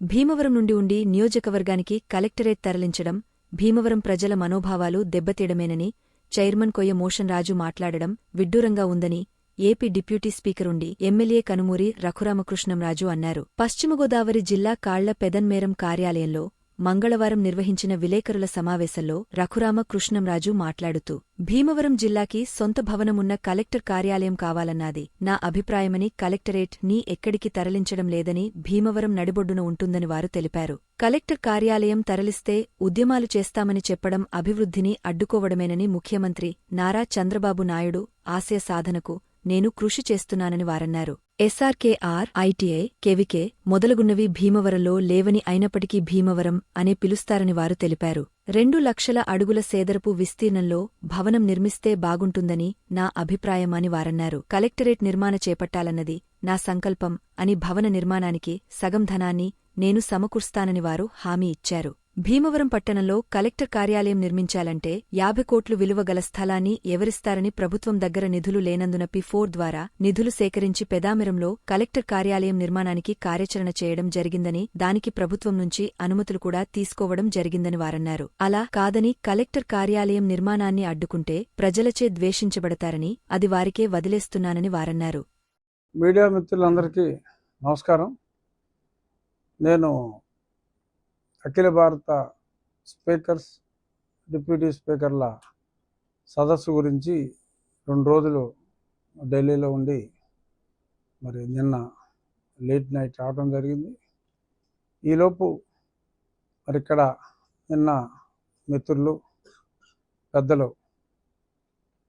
భీమవరం నుండి ఉండి నియోజకవర్గానికి కలెక్టరేట్ తరలించడం భీమవరం ప్రజల మనోభావాలు దెబ్బతీయడమేనని చైర్మన్ కొయ్య మోషన్ రాజు మాట్లాడడం విడ్డూరంగా ఉందని ఏపీ డిప్యూటీ స్పీకరుండి ఎమ్మెల్యే కనుమూరి రఘురామకృష్ణంరాజు అన్నారు. పశ్చిమగోదావరి జిల్లా కాళ్ళ పెదన్మేరం కార్యాలయంలో మంగళవారం నిర్వహించిన విలేకరుల సమావేశంలో రఘురామ కృష్ణంరాజు మాట్లాడుతూ భీమవరం జిల్లాకి సొంత భవనమున్న కలెక్టర్ కార్యాలయం కావాలన్నాది. నా అభిప్రాయమని కలెక్టరేట్ నీ ఎక్కడికి తరలించడం లేదని భీమవరం నడిబొడ్డున ఉంటుందని వారు తెలిపారు. కలెక్టర్ కార్యాలయం తరలిస్తే ఉద్యమాలు చేస్తామని చెప్పడం అభివృద్ధిని అడ్డుకోవడమేనని ముఖ్యమంత్రి నారా చంద్రబాబు నాయుడు ఆశయ సాధనకు నేను కృషి చేస్తున్నానని వారన్నారు. ఎస్ఆర్కేఆర్ ఐటీఐ కెవికే మొదలగున్నవి భీమవరంలో లేవని అయినప్పటికీ భీమవరం అనే పిలుస్తారని వారు తెలిపారు. రెండు లక్షల అడుగుల సేదరపు విస్తీర్ణంలో భవనం నిర్మిస్తే బాగుంటుందని నా అభిప్రాయమని వారన్నారు. కలెక్టరేట్ నిర్మాణ చేపట్టాలన్నది నా సంకల్పం అని భవన నిర్మాణానికి సగం ధనాన్ని నేను సమకూర్స్తానని వారు హామీ ఇచ్చారు. భీమవరం పట్టణంలో కలెక్టర్ కార్యాలయం నిర్మించాలంటే యాభై కోట్లు విలువ గల స్థలాన్ని ఎవరిస్తారని ప్రభుత్వం దగ్గర నిధులు లేనందున పి ఫోర్ ద్వారా నిధులు సేకరించి పెదామిరంలో కలెక్టర్ కార్యాలయం నిర్మాణానికి కార్యాచరణ చేయడం జరిగిందని దానికి ప్రభుత్వం నుంచి అనుమతులు కూడా తీసుకోవడం జరిగిందని వారన్నారు. అలా కాదని కలెక్టర్ కార్యాలయం నిర్మాణాన్ని అడ్డుకుంటే ప్రజలచే ద్వేషించబడతారని అది వారికే వదిలేస్తున్నానని వారన్నారు. మీడియా మిత్రులందరికీ నమస్కారం. నేను అఖిల భారత స్పీకర్స్ డిప్యూటీ స్పీకర్ల సదస్సు గురించి రెండు రోజులు ఢిల్లీలో ఉండి మరి నిన్న లేట్ నైట్ రావడం జరిగింది. ఈలోపు మరి ఇక్కడ నిన్న మిత్రులు పెద్దలు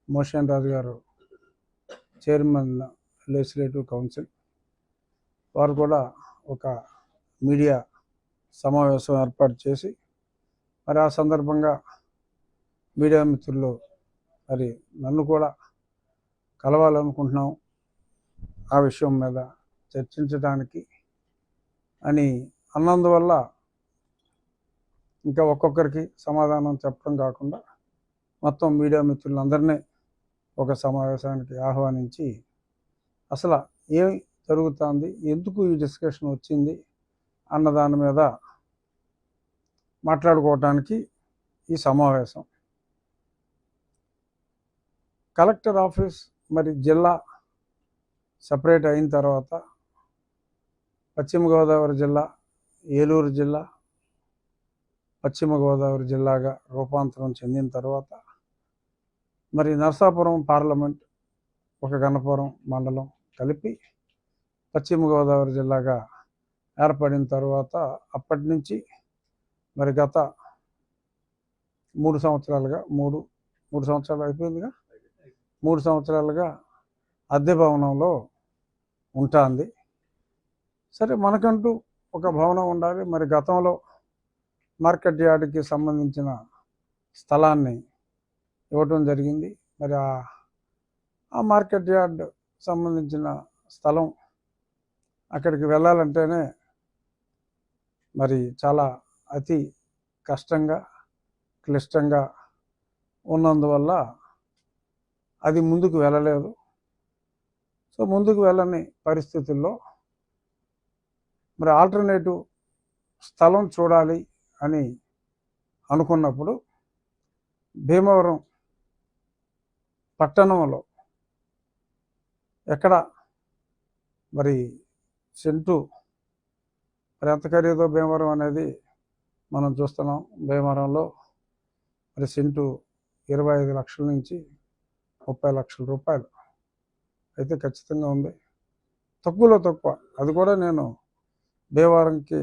మోషన్ రాజు గారు చైర్మన్ లెజిస్లేటివ్ కౌన్సిల్ వారు కూడా ఒక మీడియా సమావేశం ఏర్పాటు చేసి మరి ఆ సందర్భంగా మీడియా మిత్రులు మరి నన్ను కూడా కలవాలనుకుంటున్నాం. ఆ విషయం మీద చర్చించడానికి అని అన్నందువల్ల ఇంకా ఒక్కొక్కరికి సమాధానం చెప్పడం కాకుండా మొత్తం మీడియా మిత్రులందరినీ ఒక సమావేశానికి ఆహ్వానించి అసలు ఏం జరుగుతుంది ఎందుకు ఈ డిస్కషన్ వచ్చింది అన్న దాని మీద మాట్లాడుకోవటానికి ఈ సమావేశం. కలెక్టర్ ఆఫీస్ మరి జిల్లా సపరేట్ అయిన తర్వాత పశ్చిమ గోదావరి జిల్లా ఏలూరు జిల్లా పశ్చిమ గోదావరి జిల్లాగా రూపాంతరం చెందిన తర్వాత మరి నరసాపురం పార్లమెంట్ ఒక గణపురం మండలం కలిపి పశ్చిమ గోదావరి జిల్లాగా ఏర్పడిన తర్వాత అప్పటి నుంచి మరి గత మూడు సంవత్సరాలుగా మూడు మూడు సంవత్సరాలు అయిపోయిందిగా? మూడు సంవత్సరాలుగా అద్దె భవనంలో ఉంటుంది. సరే మనకంటూ ఒక భవనం ఉండాలి. మరి గతంలో మార్కెట్ యార్డ్కి సంబంధించిన స్థలాన్ని ఇవ్వటం జరిగింది. మరి ఆ- ఆ మార్కెట్ యార్డ్ సంబంధించిన స్థలం అక్కడికి వెళ్ళాలంటేనే మరి చాలా అతి కష్టంగా క్లిష్టంగా ఉన్నందువల్ల అది ముందుకు వెళ్ళలేదు. సో ముందుకు వెళ్ళని పరిస్థితుల్లో మరి ఆల్టర్నేటివ్ స్థలం చూడాలి అని అనుకున్నప్పుడు భీమవరం పట్టణంలో ఎక్కడ మరి సెంటు మరి ఎంత ఖరీదో భీమవరం అనేది మనం చూస్తున్నాం భీమవరంలో మరి సెంటు ఇరవై ఐదు లక్షల నుంచి ముప్పై లక్షల రూపాయలు అయితే ఖచ్చితంగా ఉంది. తక్కువలో తక్కువ. అది కూడా నేను భీమవరంకి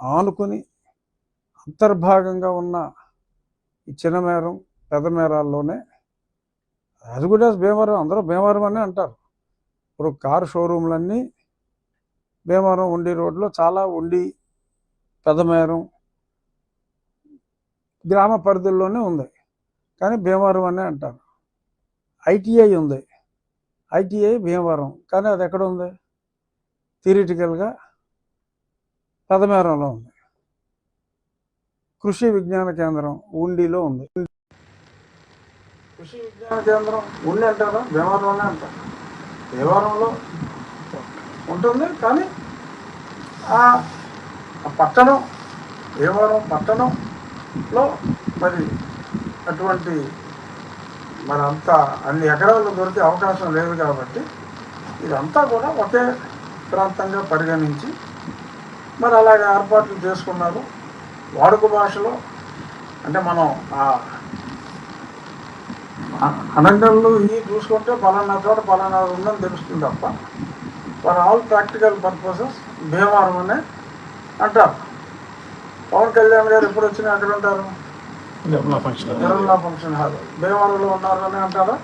ఆనుకుని అంతర్భాగంగా ఉన్న ఈ చిన్నమేరం పెద్దమేరాల్లోనే అది కూడా భీమవరం అందరూ భీమవరం అనే అంటారు. ఇప్పుడు కారు షోరూంలన్నీ భీమవరం ఉండి రోడ్లో చాలా ఉండి పెదమేరం గ్రామ పరిధుల్లోనే ఉంది. కానీ భీమవరం అనే అంటారు. ఐటీఐ ఉంది. ఐటీఐ భీమవరం. కానీ అది ఎక్కడ ఉంది? థిరిటికల్గా పదమేరంలో ఉంది. కృషి విజ్ఞాన కేంద్రం ఉండిలో ఉంది. కృషి విజ్ఞాన కేంద్రం ఉండి అంటారా భీమవరంలోనే అంటారు. భీమవరంలో ఉంటుంది కానీ ఆ భీమవరం పట్టణం భీమవరం లో మరి అటువంటి మరి అంతా అన్ని ఎకరాలు దొరికే అవకాశం లేదు కాబట్టి ఇదంతా కూడా ఒకే ప్రాంతంగా పరిగణించి మరి అలాగే ఏర్పాట్లు చేసుకున్నారు. వాడుక భాషలో అంటే మనం ఆ అడంగళ్ళు ఇవి చూసుకుంటే పలానా చోట పలానా ఉందని తెలుస్తుంది తప్ప for all practical purposes Bhimavaram అనే అంటారు. పవన్ కళ్యాణ్ గారు ఎప్పుడు వచ్చినా ఎక్కడ ఉంటారు? Nirmala function hall. భీమవరంలో ఉన్నారని అంటారా?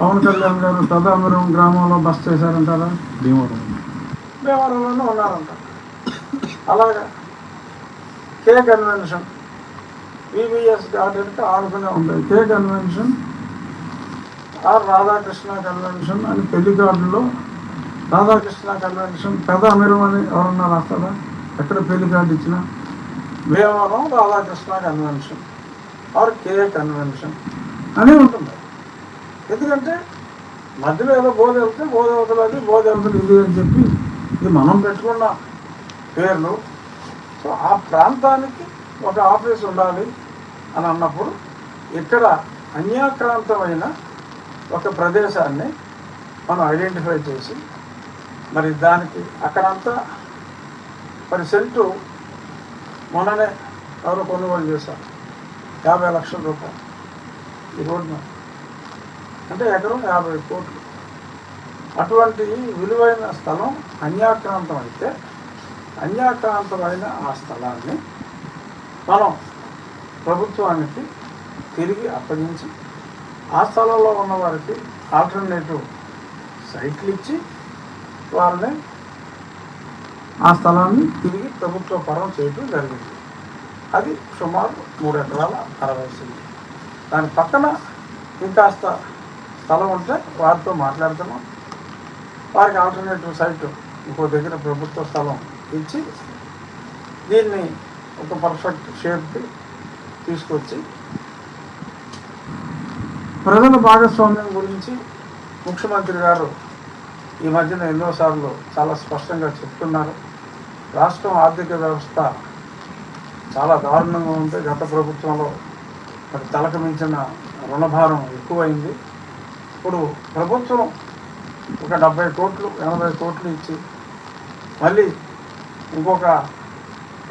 పవన్ కళ్యాణ్ గారు సదామరం గ్రామంలో బస్ చేశారంటారా? భీమవరం. భీమవరంలోనే ఉన్నారంట. అలాగా కే కన్వెన్షన్. వివిఎస్ గార్డెన్కి ఆడుకునే ఉంది. K convention R Radhakrishna convention అని పెళ్ళి కార్డులో రాధాకృష్ణ కన్వెన్షన్ పెద్ద అమీరం అని ఎవరన్నా రాస్తారా? ఎక్కడ పెళ్ళి కార్డు ఇచ్చినా? Bhimavaram Radhakrishna convention R KA convention అని ఉంటుంది. ఎందుకంటే మధ్యలో ఏదో బోధ వెళ్తే బోధ అవతల అది బోధ ఇది అని చెప్పి ఇది మనం పెట్టుకున్న పేర్లు. సో ఆ ప్రాంతానికి ఒక ఆఫీస్ ఉండాలి అని అన్నప్పుడు ఇక్కడ అన్యాక్రాంతమైన ఒక ప్రదేశాన్ని మనం ఐడెంటిఫై చేసి మరి దానికి అక్కడంతా మరి సెంటు మొన్ననే ఎవరో కొనుగోలు చేశారు. యాభై లక్షల రూపాయలు. ఈ రోడ్డు అంటే ఎకరం యాభై కోట్లు. అటువంటి విలువైన స్థలం అన్యాక్రాంతం అయితే అన్యాక్రాంతమైన ఆ స్థలాన్ని మనం ప్రభుత్వానికి తిరిగి అప్పగించి ఆ స్థలంలో ఉన్న వారికి ఆల్టర్నేటివ్ సైట్లు ఇచ్చి వాళ్ళని ఆ స్థలాన్ని తిరిగి ప్రభుత్వ పరం చేయడం జరిగింది. అది సుమారు మూడు ఎకరాల అరవై సెంట్లు. దాని పక్కన ఇంకాస్త స్థలం ఉంటే వారితో మాట్లాడుతున్నాం వారికి ఆల్టర్నేటివ్ సైట్ ఇంకో దగ్గర ప్రభుత్వ స్థలం ఇచ్చి దీన్ని ఒక పర్ఫెక్ట్ షేప్కి తీసుకొచ్చి ప్రజల భాగస్వామ్యం గురించి ముఖ్యమంత్రి గారు ఈ మధ్యన ఎన్నోసార్లు చాలా స్పష్టంగా చెప్తున్నారు. రాష్ట్రం ఆర్థిక వ్యవస్థ చాలా దారుణంగా ఉంది. గత ప్రభుత్వంలో మరి తలకు మించిన రుణభారం ఎక్కువైంది. ఇప్పుడు ప్రభుత్వం ఒక డెబ్బై కోట్లు ఎనభై కోట్లు ఇచ్చి మళ్ళీ ఇంకొక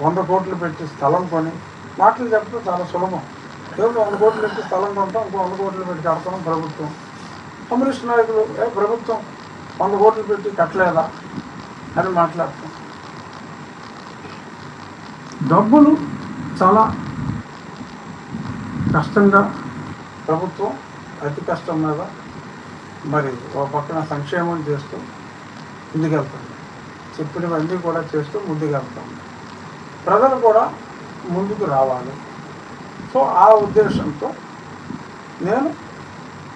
వంద కోట్లు పెట్టి స్థలం కొని మాటలు చెప్పడం చాలా సులభం. కేవలం వంద కోట్లు పెట్టి స్థలం కొంటాం ఇంకో వంద కోట్లు పెట్టి కడతాం ప్రభుత్వం. కమ్యూనిస్ట్ నాయకులు ఏ ప్రభుత్వం వంద కోట్లు పెట్టి కట్టలేదా అని మాట్లాడతాం. డబ్బులు చాలా కష్టంగా ప్రభుత్వం అతి కష్టం మీద మరి ఒక పక్కన సంక్షేమం చేస్తూ ముందుకెళ్తుంది. చెప్పినవన్నీ కూడా చేస్తూ ముందుకెళ్తుంది. ప్రజలు కూడా ముందుకు రావాలి. సో ఆ ఉద్దేశంతో నేను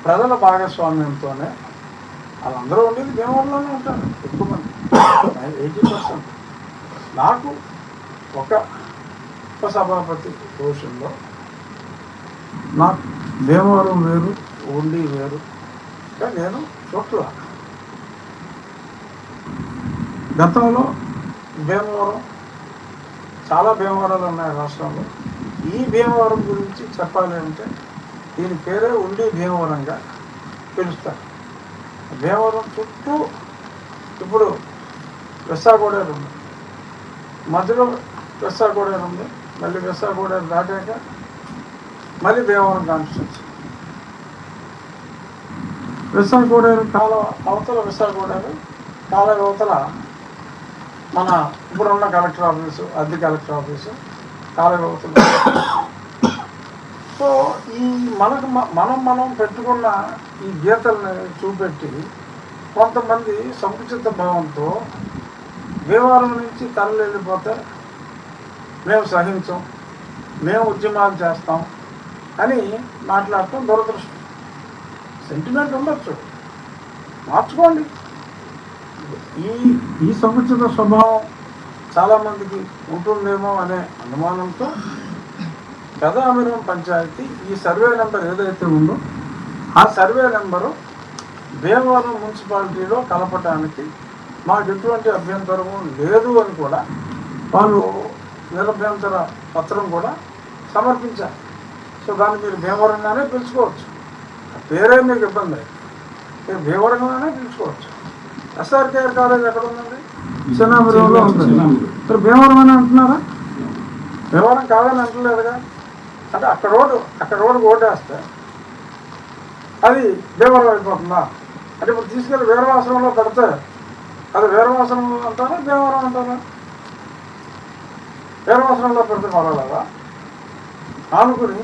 ప్రజల భాగస్వామ్యంతోనే వాళ్ళందరూ ఉండేది భీమవరంలోనే ఉంటాను ఎక్కువ మంది. Eighty percent. నాకు ఒక ఉపసభాపతి పోషన్లో నాకు భీమవరం వేరు ఉండి వేరు. నేను చోట్ల. గతంలో భీమవరం చాలా భీమవరాలు ఉన్నాయి రాష్ట్రంలో. ఈ భీమవరం గురించి చెప్పాలి అంటే దీని పేరే ఉండి భీమవరంగా పిలుస్తారు. భీమవరం చుట్టూ ఇప్పుడు వెస్సాగోడేరు ఉంది మధ్యలో వెస్సాగోడేరు ఉంది మళ్ళీ వెస్సాగోడేరు దాటాక మళ్ళీ భీమవరం కాన్స్టిట్యూన్సీ విశాఖగూడెరు కాల అవతల విశాఖగూడెరు కాల అవతల మన ఇప్పుడున్న కలెక్టర్ ఆఫీసు అద్దె కలెక్టర్ ఆఫీసు కాల అవతల సో ఈ మనకు మనం మనం పెట్టుకున్న ఈ గీతల్ని చూపెట్టి కొంతమంది సంకుచిత భావంతో భీమవరం నుంచి తరలి వెళ్ళిపోతే మేము సహించం మేము ఉద్యమాలు చేస్తాం అని మాట్లాడటం దురదృష్టం. సెంటిమెంట్ ఉండొచ్చు. మార్చుకోండి. ఈ ఈ సముచిత స్వభావం చాలామందికి ఉంటుందేమో అనే అనుమానంతో గదామిరం పంచాయతీ ఈ సర్వే నెంబర్ ఏదైతే ఉందో ఆ సర్వే నెంబరు భీమవరం మున్సిపాలిటీలో కలపటానికి మాకు ఎటువంటి అభ్యంతరము లేదు అని కూడా వాళ్ళు నిరభ్యంతర పత్రం కూడా సమర్పించారు సో దాన్ని మీరు భీమవరంగానే పిలుచుకోవచ్చు. పేరే మీకు ఇబ్బంది మీరు భీమవరంగానే పిలుచుకోవచ్చు. ఎస్ఆర్కేఆర్ కాలేజ్ ఎక్కడ ఉందండి చిన్నామిరంలో ఉంది. మరి భీమవరం అని అంటున్నారా? భీమవరం కాదని అంటలేదుగా. అంటే అక్కడ రోడ్డు అక్కడ రోడ్డు ఓటేస్తే అది భీమవరం అయిపోతుందా? అంటే ఇప్పుడు తీసుకెళ్ళి వీరవాసనంలో పెడితే అది వీరవాసనం అంటారా భీమవరం అంటారా? వీరవాసనంలో పెడితే పర్వాలేదా అనుకుని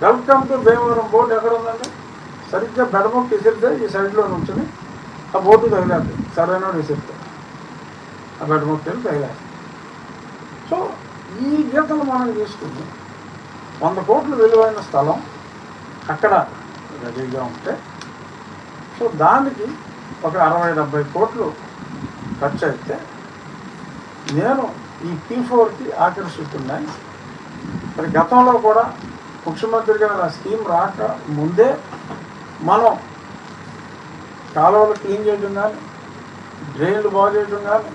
వెల్కమ్ టు భీమవరం బోర్డు ఎక్కడ ఉందండి సరిగ్గా బెడమొక్క విసిరితే ఈ సైడ్లో నుంచుని ఆ బోర్డు తగిలేదు సరైన విసిరితే ఆ బెడమొక్కలు తగిలేదు సో ఈ గీతలు మనం తీసుకుని వంద కోట్లు విలువైన స్థలం అక్కడ రెడీగా ఉంటే సో దానికి ఒక అరవై డెబ్బై కోట్లు ఖర్చు అయితే నేను ఈ పీ ఫోర్కి ఆకర్షిస్తున్నాయి మరి గతంలో కూడా ముఖ్యమంత్రి గారు ఆ స్కీమ్ రాక ముందే మనం కాలువలు క్లీన్ చేయడం కానీ డ్రైన్లు బాగు చేయడం కానీ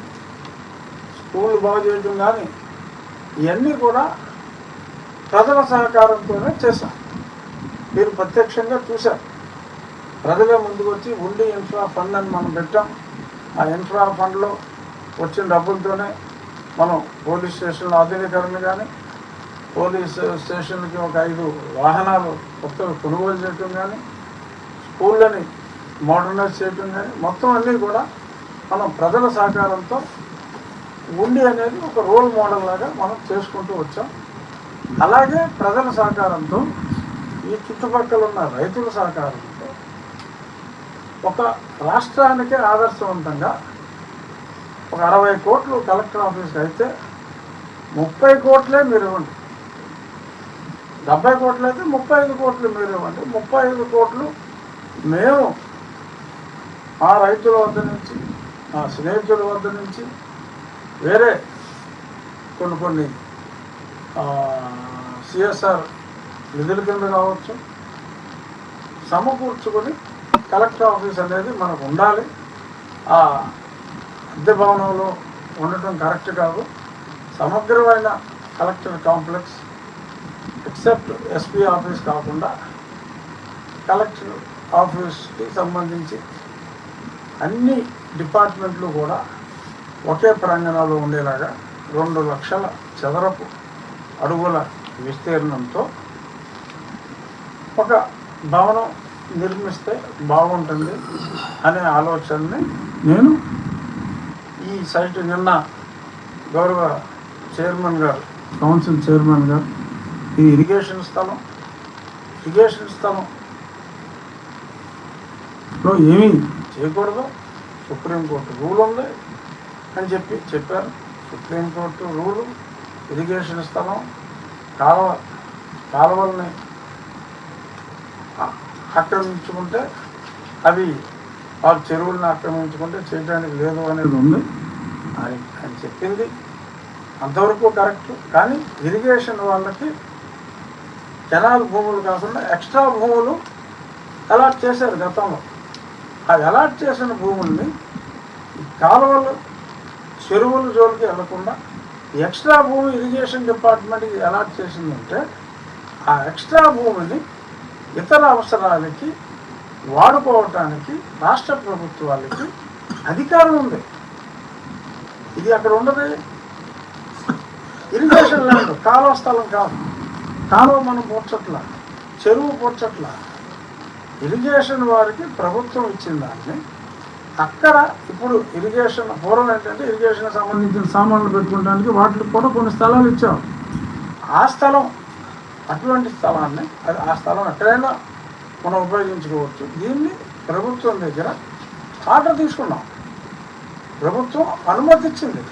స్కూళ్ళు బాగు చేయడం కానీ ఇవన్నీ కూడా ప్రజల సహకారంతోనే చేశాం. మీరు ప్రత్యక్షంగా చూశారు. ప్రజలే ముందుకు వచ్చి ఉండి ఇన్ఫ్రా ఫండ్ అని మనం పెట్టాం. ఆ ఇన్ఫ్రా ఫండ్లో వచ్చిన డబ్బులతోనే మనం పోలీస్ స్టేషన్ల ఆధునీకరణ కానీ పోలీస్ స్టేషన్కి ఒక ఐదు వాహనాలు కొత్తగా కొనుగోలు చేయటం కానీ స్కూళ్ళని మోడర్నైజ్ చేయటం కానీ మొత్తం అన్నీ కూడా మనం ప్రజల సహకారంతో ఉండి అనేది ఒక రోల్ మోడల్ లాగా మనం చేసుకుంటూ వచ్చాం. అలాగే ప్రజల సహకారంతో ఈ చుట్టుపక్కల ఉన్న రైతుల సహకారంతో ఒక రాష్ట్రానికే ఆదర్శవంతంగా ఒక అరవై కోట్లు కలెక్టర్ ఆఫీస్ అయితే ముప్పై కోట్లే మీరు ఇవ్వండి. డెబ్బై కోట్లు అయితే ముప్పై ఐదు కోట్లు మీరు ఇవ్వండి. ముప్పై ఐదు కోట్లు మేము ఆ రైతుల వద్ద నుంచి ఆ స్నేహితుల వద్ద నుంచి వేరే కొన్ని కొన్ని సిఎస్ఆర్ నిధుల కింద కావచ్చు సమకూర్చుకొని కలెక్టర్ ఆఫీస్ అనేది మనకు ఉండాలి. ఆ అద్దె భవనంలో ఉండటం కరెక్ట్ కాదు. సమగ్రమైన collector complex except SP office కాకుండా కలెక్టర్ ఆఫీస్కి సంబంధించి అన్ని డిపార్ట్మెంట్లు కూడా ఒకే ప్రాంగణంలో ఉండేలాగా రెండు లక్షల చదరపు అడుగుల విస్తీర్ణంతో ఒక భవనం నిర్మిస్తే బాగుంటుంది అనే ఆలోచనని నేను ఈ సైట్ నిన్న గౌరవ చైర్మన్ గారు కౌన్సిల్ చైర్మన్ గారు. ఈ ఇరిగేషన్ స్థలం ఇరిగేషన్ స్థలం లో ఏమీ చేయకూడదు. సుప్రీంకోర్టు రూల్ ఉంది అని చెప్పి చెప్పారు. సుప్రీంకోర్టు రూలు ఇరిగేషన్ స్థలం కాలువ కాలువల్ని ఆక్రమించుకుంటే అవి వాళ్ళు చెరువులను ఆక్రమించుకుంటే చేయడానికి లేదు అనేది ఉంది. అని అని చెప్పింది. అంతవరకు కరెక్ట్. కానీ ఇరిగేషన్ వాళ్ళకి జనాల భూములు కాకుండా ఎక్స్ట్రా భూములు అలాట్ చేశారు గతంలో. అది అలాట్ చేసిన భూముల్ని కాలువలు చెరువుల జోలికి వెళ్ళకుండా ఎక్స్ట్రా భూమి ఇరిగేషన్ డిపార్ట్మెంట్కి అలాట్ చేసిందంటే ఆ ఎక్స్ట్రా భూమిని ఇతర అవసరాలకి వాడుకోవటానికి రాష్ట్ర ప్రభుత్వాలకి అధికారం ఉంది. ఇది అక్కడ ఉండదు. ఇరిగేషన్ ల్యాండ్ కాలువ స్థలం కాదు. కాలువ మనం పూడ్చట్ల చెరువు పూడ్చట్ల ఇరిగేషన్ వారికి ప్రభుత్వం ఇచ్చిన దాన్ని అక్కడ ఇప్పుడు ఇరిగేషన్ పూర్వం ఏంటంటే ఇరిగేషన్ సంబంధించిన సామాన్లు పెట్టుకోవడానికి వాటికి కూడా కొన్ని స్థలాలు ఇచ్చాం. ఆ స్థలం అటువంటి స్థలాన్ని అది ఆ స్థలం ఎక్కడైనా మనం ఉపయోగించుకోవచ్చు. దీన్ని ప్రభుత్వం దగ్గర ఆర్డర్ తీసుకున్నాం. ప్రభుత్వం అనుమతిచ్చింది.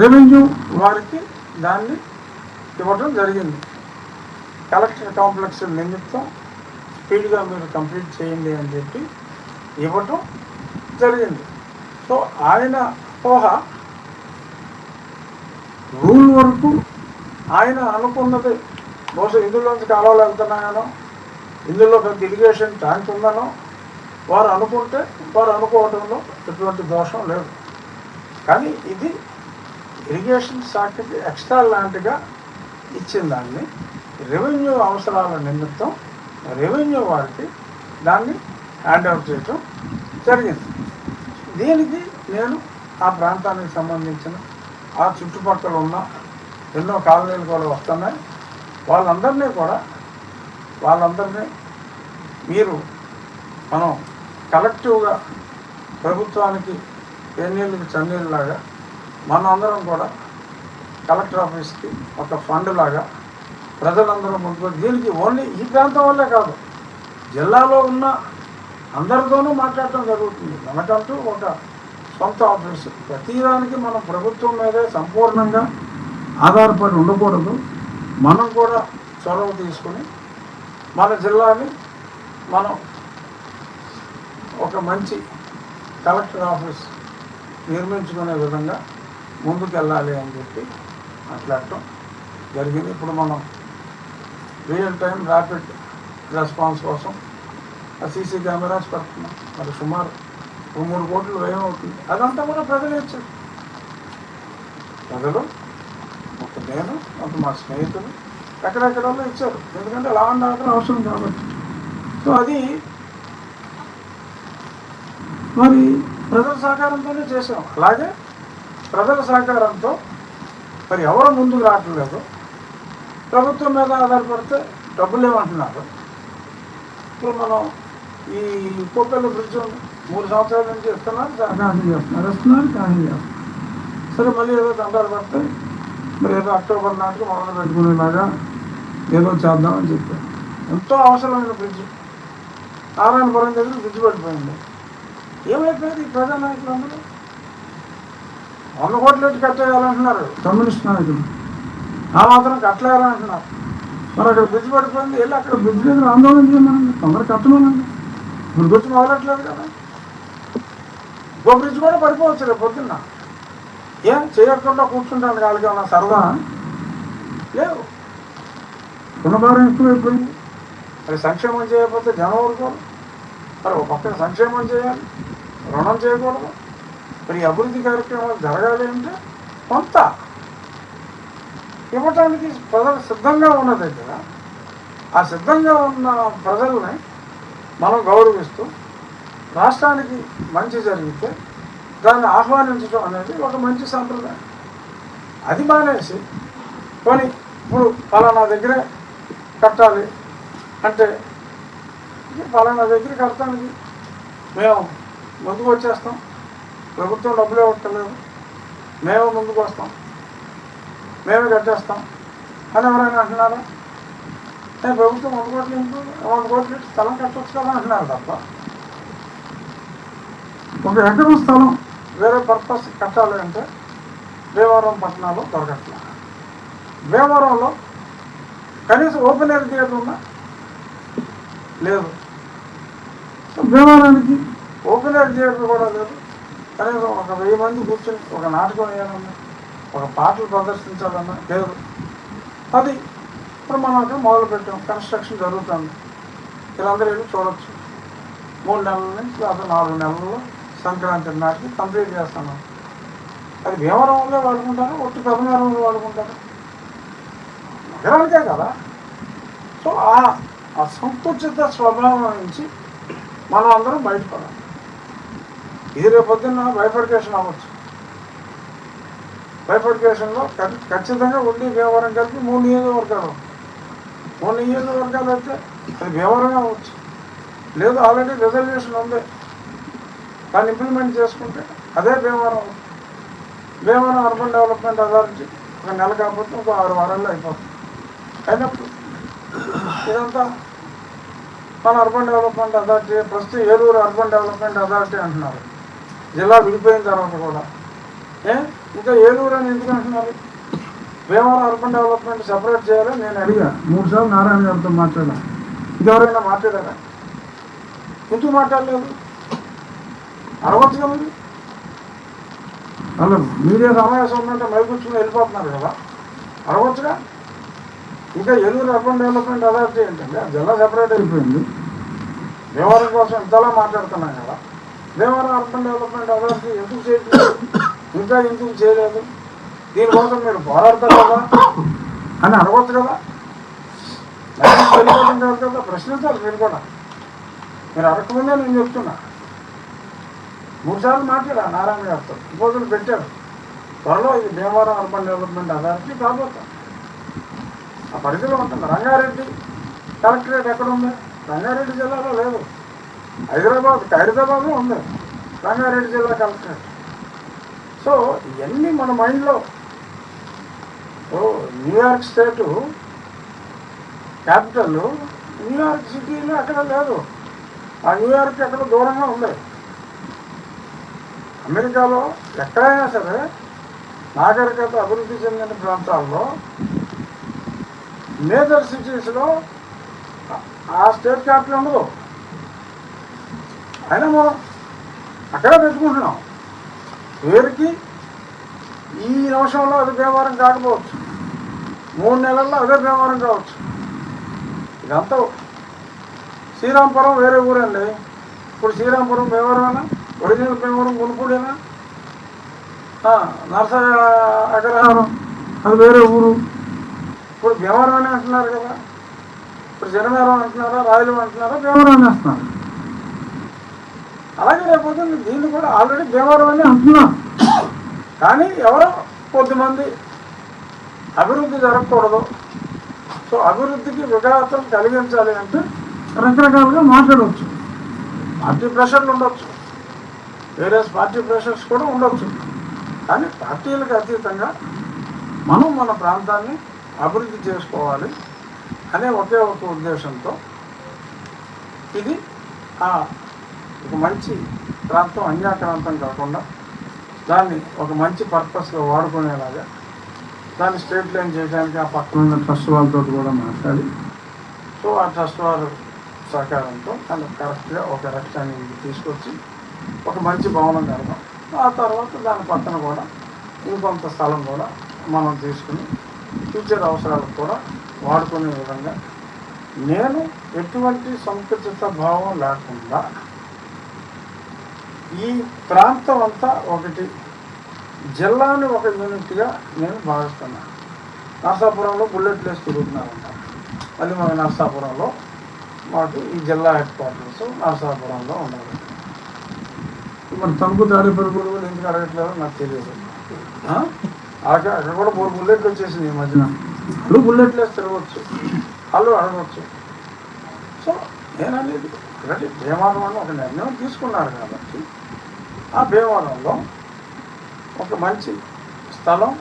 రెవెన్యూ వారికి దాన్ని ఇవ్వడం జరిగింది. కలెక్టర్ కాంప్లెక్స్ నిమిత్తం స్పీడ్గా మీరు కంప్లీట్ చేయండి అని చెప్పి ఇవ్వటం జరిగింది. సో ఆయన అపోహ రూల్ వరకు ఆయన అనుకున్నది. బహుశా ఇందులోంచి కాలువలు వెళ్తున్నాయనో ఇందులో పెద్ద ఇరిగేషన్ ట్యాంక్ ఉందనో వారు అనుకుంటే వారు అనుకోవడంలో ఎటువంటి దోషం లేదు. కానీ ఇది ఇరిగేషన్ శాఖకి ఎక్స్ట్రా లాంటిగా ఇచ్చిన దాన్ని రెవెన్యూ అవసరాల నిమిత్తం రెవెన్యూ వారికి దాన్ని హ్యాండ్ అవుట్ చేయటం జరిగింది. దీనికి నేను ఆ ప్రాంతానికి సంబంధించిన ఆ చుట్టుపక్కల ఉన్న ఎన్నో కాలనీలు కూడా వస్తున్నాయి. వాళ్ళందరినీ కూడా వాళ్ళందరినీ మీరు మనం కలెక్టివ్గా ప్రభుత్వానికి ఎన్నీళ్ళకి చన్నీళ్ళలాగా మన అందరం కూడా కలెక్టర్ ఆఫీస్కి ఒక ఫండ్ లాగా ప్రజలందరూ ముందుకు దీనికి ఓన్లీ ఈ ప్రాంతం వల్లే కాదు జిల్లాలో ఉన్న అందరితోనూ మాట్లాడటం జరుగుతుంది. మనకంటూ ఒక సొంత ఆఫీసు ప్రతిదానికి మనం ప్రభుత్వం మీదే సంపూర్ణంగా ఆధారపడి ఉండకూడదు. మనం కూడా చొరవ తీసుకుని మన జిల్లాని మనం ఒక మంచి కలెక్టర్ ఆఫీస్ నిర్మించుకునే విధంగా ముందుకెళ్ళాలి అని చెప్పి మాట్లాడటం జరిగింది. ఇప్పుడు మనం రియల్ టైం ర్యాపిడ్ రెస్పాన్స్ కోసం సీసీ కెమెరాస్ పెడుతున్నాం. మరి సుమారు ఓ మూడు కోట్లు వ్యయం అవుతుంది. అదంతా కూడా ప్రజలు ఇచ్చారు ప్రజలు ఒక నేను ఒక మా స్నేహితులు ఎక్కడెక్కడ వాళ్ళు ఇచ్చారు. ఎందుకంటే లా అండ్ ఆర్డర్ అవసరం కాబట్టి. సో అది మరి ప్రజల సహకారంతోనే చేసాం అలాగే ప్రజల సహకారంతో మరి ఎవరు ముందుకు రావట్లేదు. ప్రభుత్వం మీద ఆధారపడితే డబ్బులు ఏమంటున్నారు ఇప్పుడు మనం ఈ కోపెల్ల బ్రిడ్జ్. మూడు సంవత్సరాల నుంచి ఇస్తున్నారు కాన్సిల్ చేస్తున్నారు. ఇస్తున్నారు కాన్సిల్ చేస్తున్నారు. సరే మళ్ళీ ఏదో దండాలు పడితే మరి ఏదో అక్టోబర్ నాటికి మొదలు పెట్టుకునేలాగా ఏదో చేద్దామని చెప్పారు. ఎంతో అవసరమైన ఫ్రిడ్జ్. నారాయణపురం దగ్గర ఫ్రిడ్జ్ పడిపోయింది. ఏమైపోయింది ఈ ప్రజా నాయకులందరూ వంద కోట్లు ఎట్టు కట్టేయాలంటున్నారు కమ్యూనిస్ట్ నాయకులు. ఆ మాత్రం కట్టలేరంటున్నారు మరి అక్కడ బ్రిడ్జ్ పడిపోయింది వెళ్ళి అక్కడ బ్రిడ్జ్ దగ్గర ఆందోళన చేయమనండి. తొందర కట్టమనండి. ఇప్పుడు గుర్తు మొదలట్లేదు కదా. ఇంకో బ్రిడ్జ్ కూడా పడిపోవచ్చు రేపు పొద్దున్న. ఏం చేయకుండా కూర్చుంటాను వాళ్ళకి ఉన్న సరదా లేవు. రుణభారం ఎక్కువైపోయింది. మరి సంక్షేమం చేయకపోతే జనం ఊరుకోరు. మరి ఒక పక్కన సంక్షేమం చేయాలి రుణం చేయకూడదు. మరి అభివృద్ధి కార్యక్రమాలు జరగాలి అంటే కొంత. ఇవ్వటానికి ప్రజలు సిద్ధంగా ఉన్న దగ్గర ఆ సిద్ధంగా ఉన్న ప్రజల్ని మనం గౌరవిస్తూ రాష్ట్రానికి మంచి జరిగితే దాన్ని ఆహ్వానించడం అనేది ఒక మంచి సంప్రదాయం. అది మానేసి పోనీ ఇప్పుడు ఫలానా దగ్గరే కట్టాలి అంటే ఇది ఫలానా దగ్గర కడతానికి మేము ముందుకు వచ్చేస్తాం. ప్రభుత్వం డబ్బులు ఇవ్వట్లేదు. మేము ముందుకు వస్తాం. మేమే కట్టేస్తాం. అని ఎవరైనా అంటున్నారా? నేను ప్రభుత్వం వంద కోట్లు వంద కోట్లు స్థలం కట్టవచ్చు కదా అంటున్నారు తప్ప. ఒక ఎకరం స్థలం వేరే పర్పస్ కట్టాలి అంటే భీమవరం పట్టణాలు దొరకట్లేదు భీమవరంలో కనీసం ఓపెన్ ఎయిర్ థియేటర్ ఉందా లేదు. సో భీమవరానికి ఓపెన్ ఎయిర్ థియేటర్ కూడా లేదు. కనీసం ఒక వెయ్యి మంది కూర్చొని ఒక నాటకం వేయాలన్నా ఒక పాటలు ప్రదర్శించాలన్నా లేదు. అది ఇప్పుడు మనం అక్కడ మొదలు పెట్టాం. కన్స్ట్రక్షన్ జరుగుతుంది. వీళ్ళందరూ వెళ్ళి చూడొచ్చు. మూడు నెలల నుంచి లేదా నాలుగు నెలల్లో సంక్రాంతి నాటికి కంప్లీట్ చేస్తున్నాం. అది భీమవరంలో వాడుకుంటారు ఒట్టి పెదనగరంలో వాడుకుంటారు. నగరానికే కదా? సో ఆ ఆ సంకుచిత స్వభావం నుంచి మనం అందరం బయటపడాలి. ఇది రేపు పొద్దున్న బైఫర్కేషన్ అవ్వచ్చు. బైఫర్కేషన్లో ఖచ్చితంగా ఉండి భీమవరం కలిపి మూడు నియోజకవర్గాలు మూడు నియోజకవర్గాలు అయితే అది భీమవరమే అవ్వచ్చు. లేదు ఆల్రెడీ రిజర్వేషన్ ఉంది. దాన్ని ఇంప్లిమెంట్ చేసుకుంటే అదే భీమవరం అవుతుంది. భీమవరం అర్బన్ డెవలప్మెంట్ అథారిటీ ఒక నెల కాకపోతే ఒక ఆరు వారాల్లో అయిపోతుంది. అయినప్పుడు ఇదంతా మన అర్బన్ డెవలప్మెంట్ అథారిటీ ప్రస్తుతం ఏలూరు అర్బన్ డెవలప్మెంట్ అథారిటీ అంటున్నారు. జిల్లా విడిపోయిన తర్వాత కూడా. ఏ? ఇంకా ఏలూరు అని ఎందుకు అంటున్నారు? భీమవరం అర్బన్ డెవలప్మెంట్ సపరేట్ చేయాలని నేను అడిగా. మూడు సార్లు నారాయణ గారితో మాట్లాడాను. ఇంకెవరైనా మాట్లాడారా? ఎందుకు మాట్లాడలేదు? అరవచ్చు కదండి అలా మీరే సమావేశం ఉందంటే మైకూర్చుకుని వెళ్ళిపోతున్నారు కదా. అరవచ్చుగా ఇంకా ఎదురు అర్బన్ డెవలప్మెంట్ అథారిటీ ఏంటండి అది జిల్లా సెపరేట్ అయిపోయింది? భీమవరం కోసం ఇంతలా మాట్లాడుతున్నాం కదా. భీమవరం అర్బన్ డెవలప్మెంట్ అథారిటీ ఎందుకు చేయట్లేదు? ఇంకా ఎందుకు చేయలేదు? దీనికోసం మీరు పోరాడతారు కదా. అని అడగొచ్చు కదా. వెళ్ళిపోతుంది కదా ప్రశ్నించాలి మీరు కూడా. మీరు అడగకముందే నేను చెప్తున్నా. మూడుసార్లు మాట్లాడా నారాయణ గారితో. ప్రపోజల్ పెట్టారు. త్వరలో ఇది భీమవరం అర్బన్ డెవలప్మెంట్ అథారిటీ కాబోతాం. ఆ పరిధిలో ఉంటుంది రంగారెడ్డి కలెక్టరేట్ ఎక్కడ ఉంది? రంగారెడ్డి జిల్లాలో లేదు. హైదరాబాద్ ఖైరతాబాద్లో ఉంది. రంగారెడ్డి జిల్లా కలెక్టరేట్. సో ఇవన్నీ మన మైండ్లో. ఓ New York state capital New York సిటీలో అక్కడ లేదు. ఆ న్యూయార్క్ ఎక్కడ దూరంగా ఉంది? అమెరికాలో ఎక్కడైనా సరే నాగరికత అభివృద్ధి చెందిన ప్రాంతాల్లో మేజర్ సిటీస్లో ఆ స్టేట్ క్యాపిటల్ ఉండదు. అయినా మనం అక్కడే పెట్టుకుంటున్నాం. పేరుకి ఈ నిమిషంలో అది వ్యవహారం కాకపోవచ్చు. మూడు నెలల్లో అదే వ్యవహారం కావచ్చు. ఇదంతా శ్రీరాంపురం వేరే ఊరండి. ఇప్పుడు శ్రీరాంపురం వ్యవహారమేనా? ఒరిజినల్ భీమవరం గునుపూడేనా నర్స అగ్రహారం. అది వేరే ఊరు. ఇప్పుడు భీమవరం అని అంటున్నారు కదా. ఇప్పుడు జనమేరం అంటున్నారా రాయలం అంటున్నారా భీమవరం అని అంటున్నారు. అలాగే లేకపోతే దీన్ని కూడా ఆల్రెడీ భీమవరం అని అంటున్నాం కానీ ఎవరో కొద్దిమంది అభివృద్ధి జరగకూడదు. సో అభివృద్ధికి విఘాతం కలిగించాలి అంటే రకరకాలుగా మాట్లాడవచ్చు. పార్టీ ప్రెషర్లు ఉండొచ్చు. వేరే పార్టీ ప్రెషర్స్ కూడా ఉండొచ్చు. కానీ పార్టీలకు అతీతంగా మనం మన ప్రాంతాన్ని అభివృద్ధి చేసుకోవాలి అనే ఒకే ఒక ఉద్దేశంతో ఇది ఆ ఒక మంచి ప్రాంతం అన్యాక్రాంతం కాకుండా దాన్ని ఒక మంచి పర్పస్లో వాడుకునేలాగా దాన్ని స్ట్రేట్ లైన్ చేయడానికి ఆ పక్కన ఉన్న ట్రస్ట్ వాళ్ళతో కూడా మాట్లాడి సో ఆ ట్రస్ట్ వారు సహకారంతో దాన్ని కరెక్ట్గా ఒక రక్షణ తీసుకొచ్చి ఒక మంచి భవనం కడదాం. ఆ తర్వాత దాని పక్కన కూడా ఇంకొంత స్థలం కూడా మనం తీసుకుని ఫ్యూచర్ అవసరాలకు కూడా వాడుకునే విధంగా నేను ఎటువంటి సంకుచిత భావం లేకుండా ఈ ప్రాంతం అంతా ఒకటి జిల్లాని ఒక యూనిట్గా నేను భావిస్తున్నాను. నర్సాపురంలో బుల్లెట్ ప్లేస్ తిరుగుతున్నారంట. మళ్ళీ మన నర్సాపురంలో మాకు ఈ జిల్లా హెడ్ క్వార్టర్స్ నర్సాపురంలో ఉండాలి మరి తణుకు తాడేపల్లి కూడా ఎందుకు అడగట్లేదో నాకు తెలియదు. అక్కడ అక్కడ కూడా మూడు బుల్లెట్లు వచ్చేసింది ఈ మధ్యన. వాళ్ళు బుల్లెట్లు వేసి తిరగవచ్చు వాళ్ళు అడగవచ్చు సో నేను అనేది భీమవరం అని ఒక నిర్ణయం తీసుకున్నారు కాబట్టి ఆ భీమవరంలో ఒక మంచి స్థలం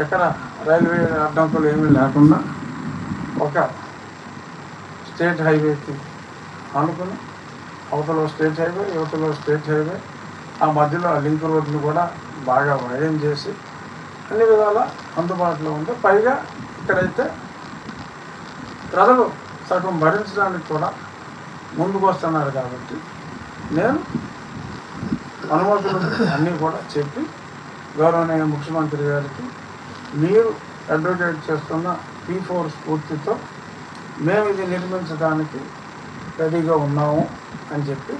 ఎక్కడ రైల్వే అడ్డంకులు ఏమీ లేకుండా ఒక స్టేట్ హైవేకి అనుకుని అవతల స్టేట్ హైవే యువతలో స్టేట్ హైవే. ఆ మధ్యలో ఆ లింక్ రోడ్ని కూడా బాగా వైడన్ చేసి అన్ని విధాల అందుబాటులో ఉంది పైగా ఇక్కడైతే ప్రజలు సగం భరించడానికి కూడా ముందుకు వస్తున్నారు కాబట్టి నేను అనుమతులు అన్నీ కూడా చెప్పి గౌరవనీయ ముఖ్యమంత్రి గారికి మీరు అడ్వకేట్ చేస్తున్న పీ ఫోర్ స్ఫూర్తితో మేము ఇది నిర్మించడానికి రెడీగా ఉన్నాము. అని చెప్పి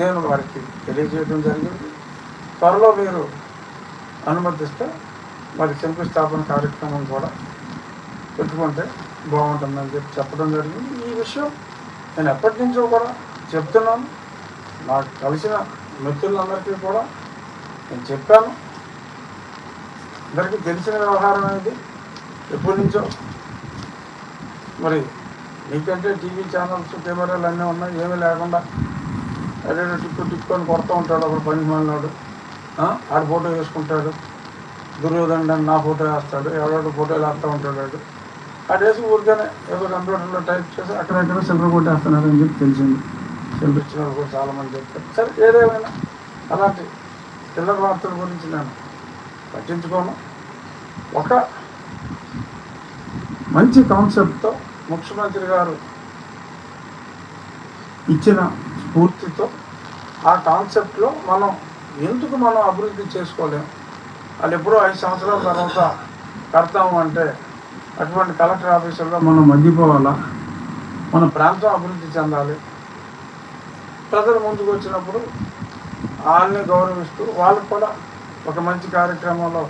నేను వారికి తెలియజేయడం జరిగింది. త్వరలో మీరు అనుమతిస్తే మరి శంకుస్థాపన కార్యక్రమం కూడా పెట్టుకుంటే బాగుంటుందని చెప్పి చెప్పడం జరిగింది. ఈ విషయం నేను ఎప్పటి నుంచో కూడా చెప్తున్నాను. నాకు కలిసిన మిత్రులందరికీ కూడా నేను చెప్పాను. అందరికీ తెలిసిన వ్యవహారం అనేది ఎప్పటి నుంచో మరి నీకంటే టీవీ ఛానల్స్ కెమెరాలు అన్నీ ఉన్నాయి ఏమీ లేకుండా అదే టిక్కు టిక్కు అని కొడుతూ ఉంటాడు అప్పుడు పని మాలినాడు ఆడు ఫోటో వేసుకుంటాడు. దుర్యోధనుడు అని నా ఫోటో వేస్తాడు ఎవడో ఫోటోలు వేస్తూ ఉంటాడు వాడు. ఆడు వేసి ఊరికనే ఏదో కంప్యూటర్లో టైప్ చేసి అక్కడెక్కడ సిల్లర్ కొట్టేస్తున్నాడు అని చెప్పి తెలిసింది. సిల్లర్ ఇచ్చిన వాళ్ళు కూడా చాలామంది చెప్తారు సరే ఏదేమైనా అలాంటి చిల్లర వార్తల గురించి నేను పట్టించుకోను. ఒక మంచి కాన్సెప్ట్తో ముఖ్యమంత్రి గారు ఇచ్చిన స్ఫూర్తితో ఆ కాన్సెప్ట్లో మనం ఎందుకు మనం అభివృద్ధి చేసుకోలేం? వాళ్ళు ఎప్పుడో ఐదు సంవత్సరాల తర్వాత కడతాము అంటే అటువంటి కలెక్టర్ ఆఫీసుల్లో మనం మగ్గిపోవాలా? మన ప్రాంతం అభివృద్ధి చెందాలి. ప్రజలు ముందుకు వచ్చినప్పుడు వాళ్ళని గౌరవిస్తూ వాళ్ళకు కూడా ఒక మంచి కార్యక్రమంలో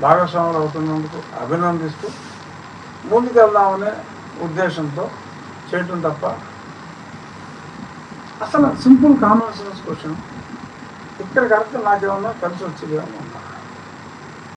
భాగస్వాములు అవుతున్నందుకు అభినందిస్తూ ముందుకెళ్దామనే ఉద్దేశంతో చేయటం తప్ప అసలు సింపుల్ కామన్ సెన్స్ క్వశ్చన్. ఇక్కడ కరెక్ట్ నాకేమన్నా కలిసి వచ్చేదేమో